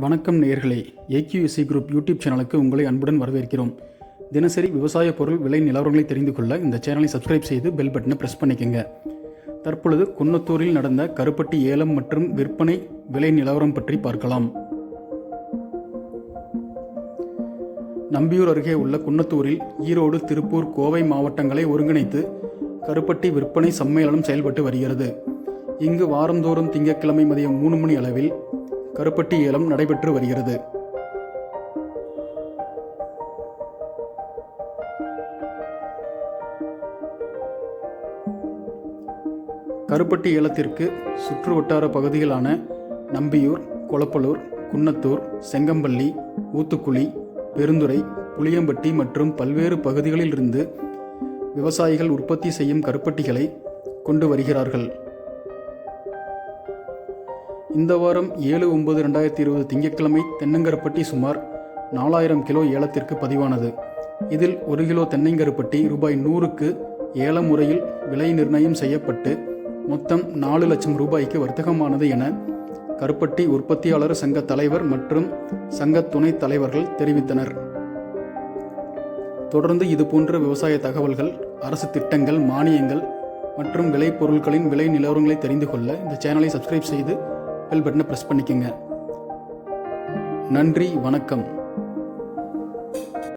வணக்கம் நேர்களே AQSC group YouTube சேனலுக்கு உங்களை அன்புடன் வரவேற்கிறோம். தினசரி விவசாய பொருள் விலை நிலவரங்களை தெரிந்து கொள்ள இந்த சேனலை சப்ஸ்கிரைப் செய்து பெல் பட்டனை ப்ரெஸ் பண்ணிக்கங்க. தற்பொழுது குன்னத்தூரில் நடந்த கருப்பட்டி ஏலம் மற்றும் விற்பனை விலை நிலவரம் பற்றி பார்க்கலாம். நம்பியூர் அருகே உள்ள குன்னத்தூரில் ஈரோடு திருப்பூர் கோவை மாவட்டங்களை ஒருங்கிணைத்து கருப்பட்டி விற்பனை சம்மேளனம் செயல்பட்டு வருகிறது. இங்கு வாரந்தோறும் திங்கட்கிழமை மதியம் மூணு மணி அளவில் கருப்பட்டி ஏலம் நடைபெற்று வருகிறது. கருப்பட்டி ஏலத்திற்கு சுற்று வட்டார பகுதிகளான நம்பியூர் கொளப்பலூர் குன்னத்தூர் செங்கம்பள்ளி ஊத்துக்குளி பெருந்துறை புளியம்பட்டி மற்றும் பல்வேறு பகுதிகளிலிருந்து விவசாயிகள் உற்பத்தி செய்யும் கருப்பட்டிகளை கொண்டு வருகிறார்கள். இந்த வாரம் ஏழு ஒன்பது ரெண்டாயிரத்தி இருபது திங்கட்கிழமை தென்னங்கருப்பட்டி சுமார் நாலாயிரம் கிலோ ஏலத்திற்கு பதிவானது. இதில் ஒரு கிலோ தென்னங்கருப்பட்டி ரூபாய் நூறுக்கு ஏல முறையில் விலை நிர்ணயம் செய்யப்பட்டு மொத்தம் நாலு லட்சம் ரூபாய்க்கு வர்த்தகமானது என கருப்பட்டி உற்பத்தியாளர் சங்க தலைவர் மற்றும் சங்க துணைத் தலைவர்கள் தெரிவித்தனர். தொடர்ந்து இதுபோன்ற விவசாய தகவல்கள் அரசு திட்டங்கள் மானியங்கள் மற்றும் விளைபொருட்களின் விலை நிலவரங்களை தெரிந்து கொள்ள இந்த சேனலை சப்ஸ்கிரைப் செய்து பெல் பட்டனை ப்ரெஸ் பண்ணிக்கோங்க. நன்றி வணக்கம்.